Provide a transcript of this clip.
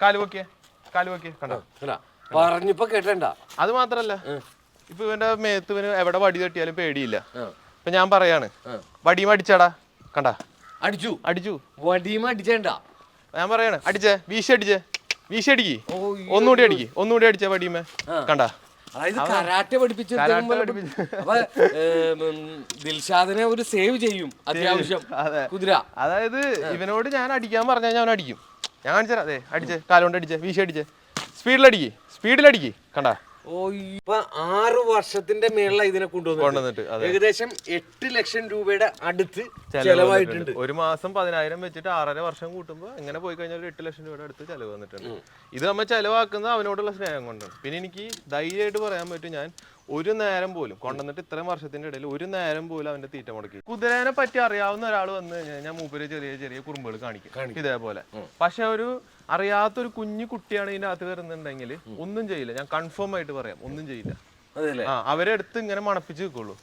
കാൽ പൊക്കിയേ കാൽ പൊക്കിയേ കണ്ടോ? പറഞ്ഞിപ്പോ കേട്ടണ്ട അത് മാത്രല്ല. ഇപ്പൊ ഇവന്റെ മേത്ത് ഇവന് എവിടെ വടി തട്ടിയാലും പേടിയില്ല. ഇപ്പൊ ഞാൻ പറയാണ് വടിയും അടിച്ചാടാ കണ്ടാ? അടിച്ചു? അടിച്ചു. വടിയും അടിച്ചേണ്ട? ഞാൻ പറയാണ് അടിച്ചേ വീശി അടിച്ചേ വീശി അടിക്ക്. ഒന്നുകൂടി അടിക്ക് ഒന്നുകൂടി അടിച്ചേ വടിയുമേ കണ്ടാ? കരാട്ടെ പഠിപ്പിച്ച് ദിൽഷാദിനെ ഒരു സേവ് ചെയ്യും അത്യാവശ്യം. കുതിര. അതായത് ഇവനോട് ഞാൻ അടിക്കാൻ പറഞ്ഞാൽ ഞാൻ അടിക്കും ഞാൻ കാണിച്ചുതരാം. അതെ അടിച്ചേ കാലുകൊണ്ട് അടിച്ചേ വീശി അടിച്ചേ. സ്പീഡിലടിക്ക് സ്പീഡിലടിക്ക് കണ്ടാ? ഇപ്പൊ ആറ് വർഷത്തിന്റെ മേളില ഇതിനെ കൊണ്ടുവന്നു കൊണ്ടുവന്നിട്ട് ഏകദേശം എട്ട് ലക്ഷം രൂപയുടെ അടുത്ത് ചെലവ് ചെലവായിട്ടുണ്ട്. ഒരു മാസം പതിനായിരം വെച്ചിട്ട് ആറര വർഷം കൂട്ടുമ്പോ എങ്ങനെ പോയി കഴിഞ്ഞാൽ എട്ട് ലക്ഷം രൂപയുടെ അടുത്ത് ചെലവ് വന്നിട്ടുണ്ട്. ഇത് നമ്മൾ ചെലവാക്കുന്നത് അവനോടുള്ള സ്നേഹം കൊണ്ടാണ് പിന്നെ എനിക്ക് ധൈര്യമായിട്ട് പറയാൻ പറ്റും ഞാൻ ഒരു നേരം പോലും കൊണ്ടുവന്നിട്ട് ഇത്രയും വർഷത്തിന്റെ ഇടയിൽ ഒരു നേരം പോലും അവന്റെ തീറ്റ മുടക്കി. കുതിരേനെ പറ്റി അറിയാവുന്ന ഒരാൾ വന്നു കഴിഞ്ഞാൽ ഞാൻ മൂപ്പര് ചെറിയ ചെറിയ കുറുമ്പുകൾ കാണിക്കും ഇതേപോലെ. പക്ഷെ ഒരു അറിയാത്തൊരു കുഞ്ഞു കുട്ടിയാണ് ഇതിനകത്ത് വരുന്നുണ്ടെങ്കിൽ ഒന്നും ചെയ്യില്ല. ഞാൻ കൺഫേം ആയിട്ട് പറയാം. ഒന്നും ചെയ്യില്ല. അവരെടുത്ത് ഇങ്ങനെ മണപ്പിച്ച് നിൽക്കുള്ളൂ